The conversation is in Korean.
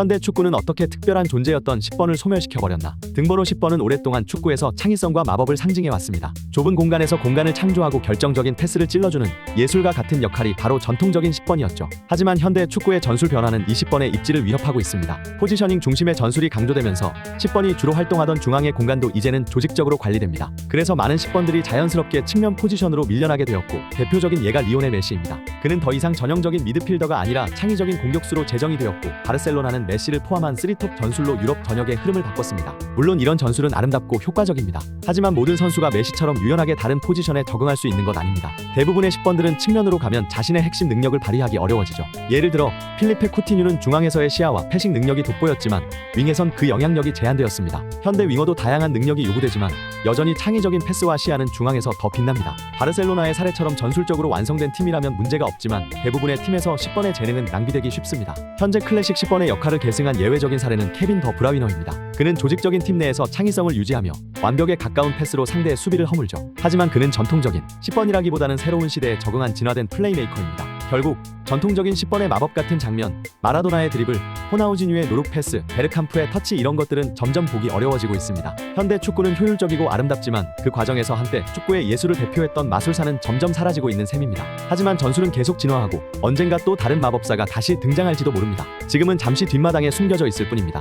현대 축구는 어떻게 특별한 존재였던 10번을 소멸시켜버렸나. 등번호 10번은 오랫동안 축구에서 창의성과 마법을 상징해왔습니다. 좁은 공간에서 공간을 창조하고 결정적인 패스를 찔러주는 예술과 같은 역할이 바로 전통적인 10번이었죠. 하지만 현대 축구의 전술 변화는 이 10번의 입지를 위협하고 있습니다. 포지셔닝 중심의 전술이 강조되면서 10번이 주로 활동하던 중앙의 공간도 이제는 조직적으로 관리됩니다. 그래서 많은 10번들이 자연스럽게 측면 포지션으로 밀려나게 되었고 대표적인 예가 리오넬 메시입니다. 그는 더 이상 전형적인 미드필더가 아니라 창의적인 공격수로 제정이 되었고 바르셀로나는 메시를 포함한 3톱 전술로 유럽 전역의 흐름을 바꿨습니다. 물론 이런 전술은 아름답고 효과적입니다. 하지만 모든 선수가 메시처럼 유연하게 다른 포지션에 적응할 수 있는 것 아닙니다. 대부분의 10번들은 측면으로 가면 자신의 핵심 능력을 발휘하기 어려워지죠. 예를 들어 필리페 쿠티뉴는 중앙에서의 시야와 패싱 능력이 돋보였지만 윙에선 그 영향력이 제한되었습니다. 현대 윙어도 다양한 능력이 요구되지만 여전히 창의적인 패스와 시야는 중앙에서 더 빛납니다. 바르셀로나의 사례처럼 전술적으로 완성된 팀이라면 문제가 없지만 대부분의 팀에서 10번의 재능은 낭비되기 쉽습니다. 현재 클래식 10번의 역할을 계승한 예외적인 사례는 케빈 더 브라위너입니다. 그는 조직적인 팀 내에서 창의성을 유지하며 완벽에 가까운 패스로 상대의 수비를 허물죠. 하지만 그는 전통적인 10번이라기보다는 새로운 시대에 적응한 진화된 플레이메이커입니다. 결국 전통적인 10번의 마법 같은 장면, 마라도나의 드리블, 호나우지뉴의 노룩 패스, 베르캄프의 터치 이런 것들은 점점 보기 어려워지고 있습니다. 현대 축구는 효율적이고 아름답지만 그 과정에서 한때 축구의 예술을 대표했던 마술사는 점점 사라지고 있는 셈입니다. 하지만 전술은 계속 진화하고 언젠가 또 다른 마법사가 다시 등장할지도 모릅니다. 지금은 잠시 뒷마당에 숨겨져 있을 뿐입니다.